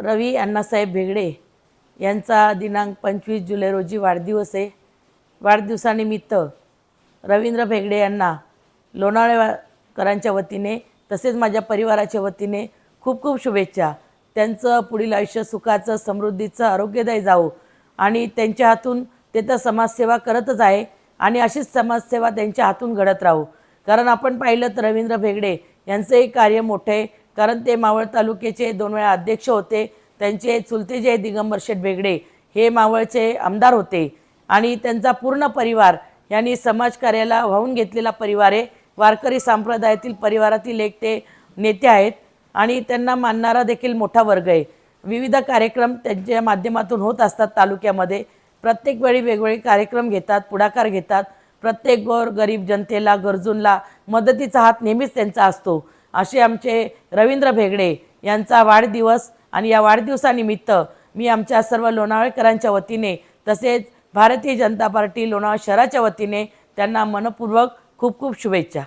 रवी अण्णासाहेब भेगडे यांचा दिनांक पंचवीस जुलै रोजी वाढदिवस आहे. वाढदिवसानिमित्त रवींद्र भेगडे यांना लोणावळेकरांच्या वतीने तसेच माझ्या परिवाराच्या वतीने खूप खूप शुभेच्छा. त्यांचं पुढील आयुष्य सुखाचं समृद्धीचं आरोग्यदायी जावो आणि त्यांच्या हातून ते तर समाजसेवा करतच आहे आणि अशीच समाजसेवा त्यांच्या हातून घडत राहू. कारण आपण पाहिलं तर रवींद्र भेगडे यांचंही कार्य मोठं आहे. कारण ते मावळ तालुक्याचे दोन वेळा अध्यक्ष होते. त्यांचे चुलते जे दिगंबर शेठ बेगडे हे मावळचे आमदार होते. आणि त्यांचा पूर्ण परिवार यांनी समाजकार्याला वाहून घेतलेला परिवार आहे. वारकरी संप्रदायातील परिवारातील एक ते नेते आहेत. आणि त्यांना मानणारा देखील मोठा वर्ग आहे. विविध कार्यक्रम त्यांच्या माध्यमातून होत असतात तालुक्यामध्ये. प्रत्येक वेळी वेगवेगळे कार्यक्रम घेतात पुढाकार घेतात. प्रत्येक गोर गरीब जनतेला गरजूंना मदतीचा हात नेहमीच त्यांचा असतो. असे आमचे रवींद्र भेगडे यांचा वाढदिवस आणि या वाढदिवसानिमित्त मी आमच्या सर्व लोणावळेकरांच्या वतीने तसेच भारतीय जनता पार्टी लोणावळा शहराच्या वतीने त्यांना मनपूर्वक खूप खूप शुभेच्छा.